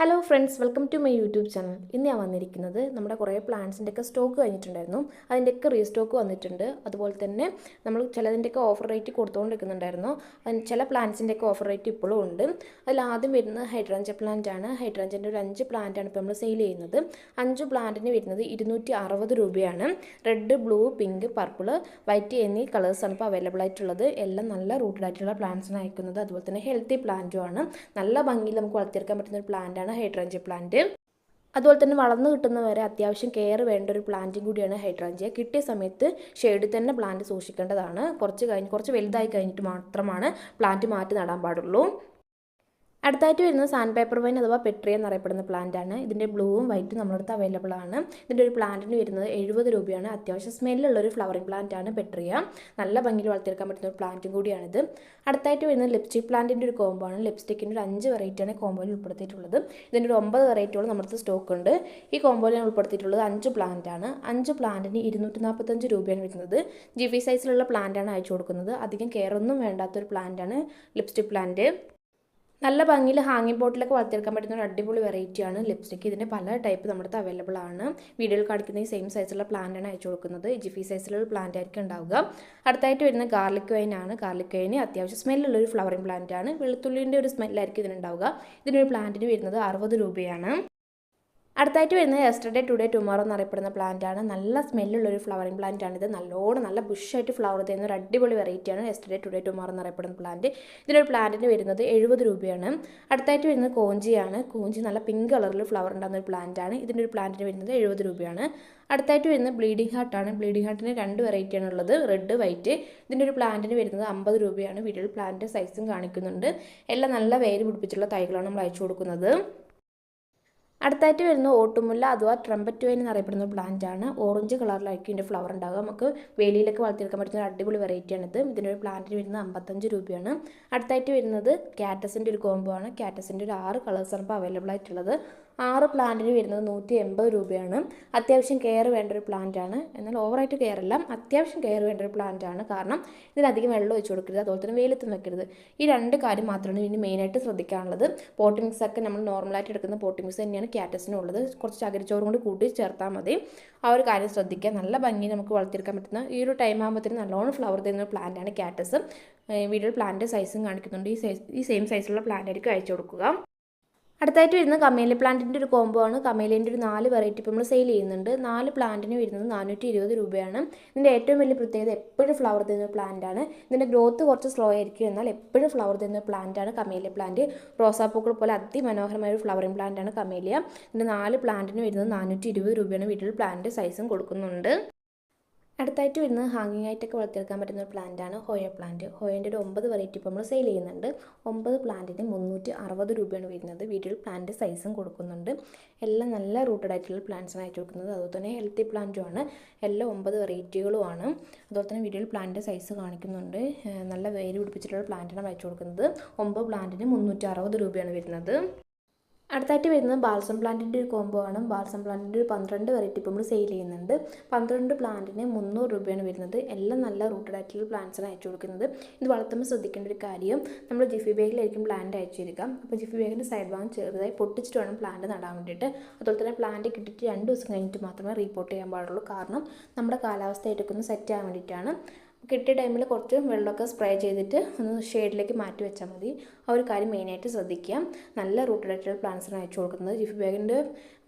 Hello friends welcome to my YouTube channel ഇന്ന് ഞാൻ വന്നിരിക്കുന്നത് നമ്മുടെ കുറേ പ്ലാന്റ്സിന്റെയൊക്കെ സ്റ്റോക്ക് കഴിഞ്ഞിട്ടുണ്ടായിരുന്നു. അതിന്റെയൊക്കെ റീസ്റ്റോക്ക് വന്നിട്ടുണ്ട്. അതുപോലെ തന്നെ നമ്മൾ ചിലതിന്റെയൊക്കെ ഓഫർ റേറ്റ് കൊടുത്തുകൊണ്ടിരിക്കുന്നുണ്ടായിരുന്നു. അതിന് ചില പ്ലാന്റ്സിന്റെയൊക്കെ ഓഫർ റേറ്റ് ഇപ്പോഴും ഉണ്ട്. അതിൽ ആദ്യം വരുന്നത് ഹൈഡ്രാഞ്ച പ്ലാന്റ് ആണ്. ഹൈഡ്രാഞ്ചന്റെ ഒരു അഞ്ച് പ്ലാന്റ് ആണ് ഇപ്പോൾ നമ്മൾ സെയിൽ ചെയ്യുന്നത്. അഞ്ച് പ്ലാന്റിന് വരുന്നത് ഇരുന്നൂറ്റി അറുപത് രൂപയാണ്. Red blue pink purple white എന്നീ കളേഴ്സാണ് ഇപ്പോൾ അവൈലബിൾ ആയിട്ടുള്ളത്. എല്ലാം നല്ല റൂട്ടഡ് ആയിട്ടുള്ള പ്ലാന്റ്സാണ് അയക്കുന്നത്. അതുപോലെ തന്നെ ഹെൽത്തി പ്ലാന്റും ആണ്. നല്ല ഭംഗിയിൽ നമുക്ക് വളർത്തിയെടുക്കാൻ പറ്റുന്ന ഒരു പ്ലാന്റ് ആണ് ഹൈഡ്രാഞ്ച പ്ലാന്റ് അതുപോലെ തന്നെ വളർന്നു കിട്ടുന്നവരെ അത്യാവശ്യം കെയർ വേണ്ട ഒരു പ്ലാന്റും കൂടിയാണ് ഹൈഡ്രാഞ്ചിയ. കിട്ടിയ സമയത്ത് ഷെയ്ഡിൽ തന്നെ പ്ലാന്റ് സൂക്ഷിക്കേണ്ടതാണ്. കുറച്ച് കഴിഞ്ഞ് കുറച്ച് വലുതായി കഴിഞ്ഞിട്ട് മാത്രമാണ് പ്ലാന്റ് മാറ്റി നടാൻ പാടുള്ളൂ. അടുത്തായിട്ട് വരുന്നത് സാൻഡ് പേപ്പർ വൈൻ അഥവാ പെട്രിയ എന്നറിയപ്പെടുന്ന പ്ലാന്റ് ആണ്. ഇതിന്റെ ബ്ലൂവും വൈറ്റും നമ്മുടെ അടുത്ത് അവൈലബിൾ ആണ്. ഇതിന്റെ ഒരു പ്ലാന്റിന് വരുന്നത് എഴുപത് രൂപയാണ്. അത്യാവശ്യം സ്മെല്ലുള്ള ഒരു ഫ്ലവറിംഗ് പ്ലാന്റ് ആണ് പെട്രിയ നല്ല ഭംഗിയിൽ വളർത്തിയെടുക്കാൻ പറ്റുന്ന ഒരു പ്ലാന്റും കൂടിയാണിത്. അടുത്തായിട്ട് വരുന്നത് ലിപ്സ്റ്റിക് പ്ലാന്റിന്റെ ഒരു കോമ്പോ ആണ്. ലിപ്സ്റ്റിക്കിന്റെ ഒരു അഞ്ച് വെറൈറ്റിയാണ് കോമ്പോയിൽ ഉൾപ്പെടുത്തിയിട്ടുള്ളത്. ഇതിന്റെ ഒരു ഒമ്പത് വെറൈറ്റിയോളം നമ്മുടെ സ്റ്റോക്ക് ഉണ്ട്. ഈ കോമ്പോയിൽ ഉൾപ്പെടുത്തിയിട്ടുള്ളത് അഞ്ച് പ്ലാന്റ് ആണ്. അഞ്ച് പ്ലാന്റിന് ഇരുന്നൂറ്റി നാൽപ്പത്തഞ്ച് രൂപയാണ് വരുന്നത്. ജി വി സൈസിലുള്ള പ്ലാന്റാണ് അയച്ചു കൊടുക്കുന്നത്. അധികം കെയർ ഒന്നും വേണ്ടാത്തൊരു പ്ലാന്റാണ് ലിപ്സ്റ്റിക് പ്ലാന്റ് നല്ല ഭംഗിയിൽ ഹാങ്ങിങ് ബോട്ടിലൊക്കെ വളർത്തിയെടുക്കാൻ പറ്റുന്ന ഒരു അടിപൊളി വെറൈറ്റിയാണ് ലിപ്സ്റ്റിക്ക് ഇതിന്റെ പല ടൈപ്പ് നമ്മുടെ അടുത്ത് അവൈലബിൾ ആണ്. വീഡിയോയിൽ കാണിക്കുന്ന ഈ സെയിം സൈസുള്ള പ്ലാന്റാണ് അയച്ചു കൊടുക്കുന്നത്. ജിഫി സൈസിലുള്ള പ്ലാന്റ് ആയിരിക്കും ഉണ്ടാവുക. അടുത്തായിട്ട് വരുന്ന ഗാർലിക് വൈൻ ആണ്. ഗാർലിക് വൈന് അത്യാവശ്യം സ്മെല്ലുള്ള ഒരു ഫ്ലവറിംഗ് പ്ലാന്റ് ആണ്. വെളുത്തുള്ളിന്റെ ഒരു സ്മെല്ലായിരിക്കും ഇതിനുണ്ടാവുക ഇതിനൊരു പ്ലാന്റിന് വരുന്നത് അറുപത് രൂപയാണ്. അടുത്തായിട്ട് വരുന്നത് യെസ്റ്റർഡേ ടുഡേ ടുമോറോ എന്നറിയപ്പെടുന്ന പ്ലാന്റ് ആണ്. നല്ല സ്മെല്ലുള്ള ഒരു ഫ്ലവറിംഗ് പ്ലാന്റ് ആണ് ഇത്. നല്ലോണം നല്ല ബുഷായിട്ട് ഫ്ലവർ തരുന്ന ഒരു അടിപൊളി വെറൈറ്റിയാണ് യെസ്റ്റർഡേ ടുഡേ ടുമോറോ എന്നറിയപ്പെടുന്ന പ്ലാന്റ് ഇതിനൊരു പ്ലാന്റിന് വരുന്നത് എഴുപത് രൂപയാണ്. അടുത്തായിട്ട് വരുന്നത് കോഞ്ചിയാണ് കോഞ്ചി നല്ല പിങ്ക് കളറിൽ ഫ്ലവർ ഉണ്ടാകുന്ന ഒരു പ്ലാന്റ് ആണ്. ഇതിന്റെ ഒരു പ്ലാന്റിന് വരുന്നത് എഴുപത് രൂപയാണ്. അടുത്തായിട്ട് വരുന്നത് ബ്ലീഡിംഗ് ഹാർട്ടാണ് ബ്ലീഡിംഗ് ഹാർട്ടിന് രണ്ട് വെറൈറ്റിയാണ് ഉള്ളത്. റെഡ് വൈറ്റ് ഇതിന്റെ ഒരു പ്ലാന്റിന് വരുന്നത് അമ്പത് രൂപയാണ്. വീട്ടിൽ പ്ലാന്റ് സൈസും കാണിക്കുന്നുണ്ട്. എല്ലാം നല്ല വേര് പിടിപ്പിച്ചുള്ള തൈകളാണ് നമ്മൾ അയച്ചു കൊടുക്കുന്നത്. അടുത്തായിട്ട് വരുന്ന ഓട്ടുമുല്ല അഥവാ ട്രംപറ്റ് വൈൻ എന്നറിയപ്പെടുന്ന പ്ലാന്റ് ആണ്. ഓറഞ്ച് കളറിലായിരിക്കും ഇതിന്റെ ഫ്ലവർ ഉണ്ടാകുക നമുക്ക് വേലിയിലൊക്കെ വളർത്തിയെടുക്കാൻ പറ്റുന്ന ഒരു അടിപൊളി വെറൈറ്റിയാണിത് ഇതിന്റെ ഒരു പ്ലാന്റിന് വരുന്നത് അമ്പത്തഞ്ച് രൂപയാണ്. അടുത്തായിട്ട് വരുന്നത് കാറ്റസിന്റെ ഒരു കോംബോ ആണ്. കാറ്റസിന്റെ ഒരു ആറ് കളേഴ്സാണ് ഇപ്പോൾ അവൈലബിൾ ആയിട്ടുള്ളത്. ആറ് പ്ലാന്റിന് വരുന്നത് നൂറ്റി എൺപത് രൂപയാണ്. അത്യാവശ്യം കെയർ വേണ്ട ഒരു പ്ലാന്റ് ആണ്. എന്നാൽ ഓവറായിട്ട് കെയർ അല്ല അത്യാവശ്യം കെയർ വേണ്ട ഒരു പ്ലാന്റ് ആണ്. കാരണം ഇതിനധികം വെള്ളം ഒഴിച്ചു കൊടുക്കരുത് അതുപോലെ തന്നെ വെയിലത്ത് വെക്കരുത്. ഈ രണ്ട് കാര്യം മാത്രമാണ് ഇനി മെയിനായിട്ട് ശ്രദ്ധിക്കാനുള്ളത്. പോട്ടിംഗ്സ് ഒക്കെ നമ്മൾ നോർമലായിട്ട് എടുക്കുന്ന പോട്ടിംഗ്സ് തന്നെയാണ്. ക്യാറ്റസിനുള്ളത് കുറച്ച് ചകിരിച്ചോറും കൂടി കൂട്ടി ചേർത്താൽ മതി. ആ ഒരു കാര്യം ശ്രദ്ധിക്കുക. നല്ല ഭംഗി നമുക്ക് വളർത്തിയെടുക്കാൻ പറ്റുന്ന ഈ ഒരു ടൈം ആകുമ്പോഴത്തേക്കും നല്ലോണം ഫ്ലവർ തരുന്ന ഒരു പ്ലാന്റാണ് ക്യാറ്റസ് വീഡിയോയിൽ പ്ലാന്റ് സൈസും കാണിക്കുന്നുണ്ട്. ഈ സൈസ് ഈ സെയിം സൈസുള്ള പ്ലാന്റ് ആയിരിക്കും അയച്ചു കൊടുക്കുക. അടുത്തായിട്ട് വരുന്നത് കമേലി പ്ലാന്റിന്റെ ഒരു കോംബോ ആണ്. കമേലിന്റെ ഒരു നാല് വെറൈറ്റി ഇപ്പോൾ നമ്മൾ സെയിൽ ചെയ്യുന്നുണ്ട്. നാല് പ്ലാന്റിന് വരുന്നത് നാനൂറ്റി ഇരുപത് രൂപയാണ്. ഇതിന്റെ ഏറ്റവും വലിയ പ്രത്യേകത എപ്പോഴും ഫ്ലവർ തരുന്ന പ്ലാന്റാണ് ഇതിന്റെ ഗ്രോത്ത് കുറച്ച് സ്ലോ ആയിരിക്കും. എന്നാൽ എപ്പോഴും ഫ്ലവർ തരുന്ന പ്ലാന്റ് ആണ് കമേലിയ പ്ലാന്റ് റോസാപ്പൂക്കൾ പോലെ അതിമനോഹരമായ ഒരു ഫ്ലവറിംഗ് പ്ലാന്റ് ആണ് കമേലിയ. ഇതിന്റെ നാല് പ്ലാന്റിന് വരുന്നത് നാനൂറ്റി ഇരുപത് രൂപയാണ്. വീട്ടിൽ പ്ലാന്റ് സൈസും കൊടുക്കുന്നുണ്ട്. അടുത്തായിട്ട് വരുന്നത് ഹാങ്ങിങ് ആയിട്ടൊക്കെ വളർത്തിയെടുക്കാൻ പറ്റുന്ന ഒരു പ്ലാന്റ് ആണ് ഹോയ പ്ലാന്റ് ഹോയന്റെ ഒരു ഒമ്പത് വെറൈറ്റി ഇപ്പോൾ നമ്മൾ സെയിൽ ചെയ്യുന്നുണ്ട്. ഒമ്പത് പ്ലാന്റിന് മുന്നൂറ്റി അറുപത് രൂപയാണ് വരുന്നത്. വീട്ടിൽ പ്ലാന്റ് സൈസും കൊടുക്കുന്നുണ്ട്. എല്ലാം നല്ല റൂട്ടഡ് ആയിട്ടുള്ള പ്ലാന്റ്സാണ് അയച്ചു കൊടുക്കുന്നത്. അതുപോലെ തന്നെ ഹെൽത്തി പ്ലാന്റും ആണ്. എല്ലാം ഒമ്പത് വെറൈറ്റികളുമാണ് അതുപോലെ തന്നെ വീഡിയോയിൽ പ്ലാന്റ് സൈസ് കാണിക്കുന്നുണ്ട്. നല്ല വേര് പിടിപ്പിച്ചിട്ടുള്ള പ്ലാന്റാണ് അയച്ചു കൊടുക്കുന്നത്. ഒമ്പത് പ്ലാന്റിന് മുന്നൂറ്റി രൂപയാണ് വരുന്നത്. അടുത്തായിട്ട് വരുന്നത് ബാൽസം പ്ലാന്റിന്റെ ഒരു കോംബോ ആണ്. ബാൽസം പ്ലാന്റിന്റെ ഒരു പന്ത്രണ്ട് വെറൈറ്റി ഇപ്പോൾ നമ്മൾ സെയിൽ ചെയ്യുന്നുണ്ട്. പന്ത്രണ്ട് പ്ലാന്റിന് മുന്നൂറ് രൂപയാണ് വരുന്നത്. എല്ലാം നല്ല റൂട്ടഡ് ആയിട്ടുള്ള പ്ലാന്റ്സാണ് അയച്ചു കൊടുക്കുന്നത്. ഇത് വളർത്തുമ്പോൾ ശ്രദ്ധിക്കേണ്ട ഒരു കാര്യം നമ്മൾ ജിഫി ബാഗിലായിരിക്കും പ്ലാന്റ് അയച്ചിരിക്കുക അപ്പോൾ ജിഫി ബാഗിന്റെ സൈഡ് ഭാഗം ചെറുതായി പൊട്ടിച്ചിട്ട് വേണം പ്ലാന്റ് നടാൻ വേണ്ടിയിട്ട്. അതുപോലെ തന്നെ പ്ലാന്റ് കിട്ടിയിട്ട് രണ്ട് ദിവസം കഴിഞ്ഞിട്ട് മാത്രമേ റീപ്പോർട്ട് ചെയ്യാൻ പാടുള്ളൂ. കാരണം നമ്മുടെ കാലാവസ്ഥ ഒന്ന് സെറ്റ് ആകാൻ വേണ്ടിയിട്ടാണ്. കിട്ടിയ ടൈമിൽ കുറച്ച് വെള്ളമൊക്കെ സ്പ്രേ ചെയ്തിട്ട് ഒന്ന് ഷെയ്ഡിലേക്ക് മാറ്റി വെച്ചാൽ മതി. ആ ഒരു കാര്യം മെയിനായിട്ട് ശ്രദ്ധിക്കുക. നല്ല റൂട്ടഡായിട്ടുള്ള പ്ലാന്റ്സ് പ്ലാന്റ്സാണ് അയച്ചു കൊടുക്കുന്നത്. ജിഫി ബാഗിന്റെ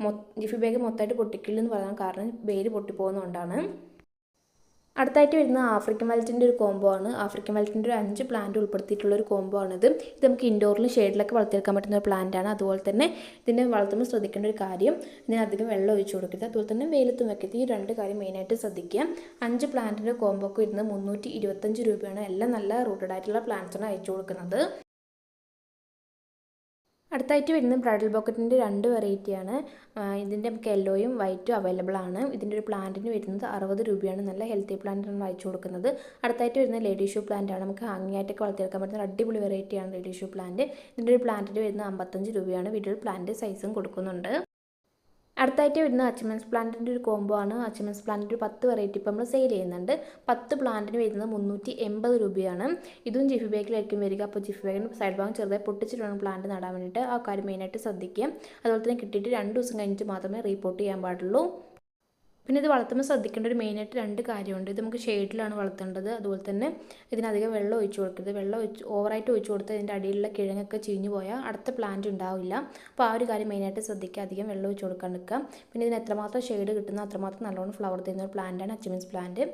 മൊ ജിഫി ബാഗ് മൊത്തമായിട്ട് പൊട്ടിക്കില്ലെന്ന് പറയാൻ കാരണം വേര് പൊട്ടിപ്പോകുന്നതുകൊണ്ടാണ്. അടുത്തായിട്ട് വരുന്ന ആഫ്രിക്കൻ വലറ്റിന്റെ ഒരു കോംബോ ആണ്. ആഫ്രിക്കൻ വലറ്റിന്റെ ഒരു അഞ്ച് പ്ലാന്റ് ഉൾപ്പെടുത്തിയിട്ടുള്ള ഒരു കോംബോ ആണിത്. ഇത് നമുക്ക് ഇൻഡോറിലും ഷെയ്ഡിലൊക്കെ വളർത്തിയെടുക്കാൻ പറ്റുന്ന ഒരു പ്ലാന്റ് ആണ്. അതുപോലെ തന്നെ ഇതിനെ വളർത്തുമ്പോൾ ശ്രദ്ധിക്കേണ്ട ഒരു കാര്യം ഇതിന് അധികം വെള്ളം ഒഴിച്ചു കൊടുക്കരുത്. അതുപോലെ തന്നെ വെയിലത്തും വെക്കരുത്. ഈ രണ്ട് കാര്യം മെയിനായിട്ട് ശ്രദ്ധിക്കുക. അഞ്ച് പ്ലാന്റിന്റെ കോംബോക്ക് വരുന്നത് മുന്നൂറ്റി രൂപയാണ്. എല്ലാം നല്ല റൂട്ടഡ് ആയിട്ടുള്ള പ്ലാന്റ്സാണ് അയച്ചു കൊടുക്കുന്നത്. അടുത്തായിട്ട് വരുന്നത് ബ്രൈഡൽ ബോക്കറ്റിന്റെ രണ്ട് വെറൈറ്റിയാണ്. ഇതിന്റെ നമുക്ക് യെല്ലോയും വൈറ്റും അവൈലബിൾ ആണ്. ഇതിന്റെ ഒരു പ്ലാന്റിന് വരുന്നത് അറുപത് രൂപയാണ്. നല്ല ഹെൽത്തി പ്ലാന്റാണ് വായിച്ചു കൊടുക്കുന്നത്. അടുത്തായിട്ട് വരുന്ന ലേഡി ഷൂ പ്ലാന്റ് ആണ് നമുക്ക് ഹാങ്ങിങ് ആയിട്ടൊക്കെ വളർത്തിയെടുക്കാൻ പറ്റുന്ന അടിപൊളി വെറൈറ്റിയാണ് ലേഡി ഷൂ പ്ലാന്റ്. ഇതിന്റെ ഒരു പ്ലാന്റിന് വരുന്നത് അമ്പത്തഞ്ച് രൂപയാണ്. വീട്ടിൽ പ്ലാന്റ് സൈസും കൊടുക്കുന്നുണ്ട്. അടുത്തായിട്ട് വരുന്ന അച്ചമൻസ് പ്ലാന്റിന്റെ ഒരു കോംബോ ആണ്. അച്ചമൻസ് പ്ലാന്റിന്റെ ഒരു പത്ത് വെറൈറ്റി ഇപ്പോൾ നമ്മൾ സെയിൽ ചെയ്യുന്നുണ്ട്. പത്ത് പ്ലാന്റിന് വരുന്നത് മുന്നൂറ്റി എൺപത് രൂപയാണ്. ഇതും ജിഫി ബാഗിലായിരിക്കും വരിക. അപ്പോൾ ജിഫി ബാഗിന് സൈഡ് ഭാഗം ചെറുതായി പൊട്ടിച്ചിട്ട് വേണം പ്ലാന്റ് നടാൻ വേണ്ടിയിട്ട്. ആ കാര്യം മെയിനായിട്ട് ശ്രദ്ധിക്കുക. അതുപോലെ തന്നെ കിട്ടിയിട്ട് രണ്ട് ദിവസം കഴിഞ്ഞിട്ട് മാത്രമേ റിപ്പോർട്ട് ചെയ്യാൻ പാടുള്ളൂ. പിന്നെ ഇത് വളർത്തുമ്പോൾ ശ്രദ്ധിക്കേണ്ട ഒരു മെയിനായിട്ട് രണ്ട് കാര്യമുണ്ട്. ഇത് നമുക്ക് ഷെയ്ഡിലാണ് വളർത്തേണ്ടത്. അതുപോലെ തന്നെ ഇതിനധികം വെള്ളം ഒഴിച്ചു കൊടുക്കരുത്. വെള്ളം ഒഴിച്ച് ഓവറായിട്ട് ഒഴിച്ചു കൊടുത്താൽ ഇതിന്റെ അടിയിലുള്ള കിഴങ്ങൊക്കെ ചീഞ്ഞു പോയാൽ അടുത്ത പ്ലാന്റ് ഉണ്ടാവില്ല. അപ്പോൾ ആ ഒരു കാര്യം മെയിനായിട്ട് ശ്രദ്ധിക്കുക. അധികം വെള്ളം ഒഴിച്ചു കൊടുക്കാൻ നിൽക്കുക. പിന്നെ ഇതിന് എത്രമാത്രം ഷെയ്ഡ് കിട്ടുന്ന അത്രമാത്രം നല്ലോണം ഫ്ലവർ തരുന്ന ഒരു പ്ലാന്റാണ് അച്ചുമിൻസ് പ്ലാന്റ്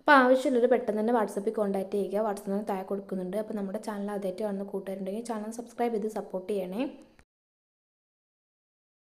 അപ്പോൾ ആവശ്യമുള്ളൊരു പെട്ടെന്ന് തന്നെ വാട്സപ്പിൽ കോൺടാക്ട് ചെയ്യുക. വാട്സപ്പിൽ നിന്ന് താഴെ കൊടുക്കുന്നുണ്ട്. അപ്പോൾ നമ്മുടെ ചാനൽ ആദ്യമായിട്ട് കാണുന്ന കൂട്ടുകാരുണ്ടെങ്കിൽ ചാനൽ സബ്സ്ക്രൈബ് ചെയ്ത് സപ്പോർട്ട് ചെയ്യണേ.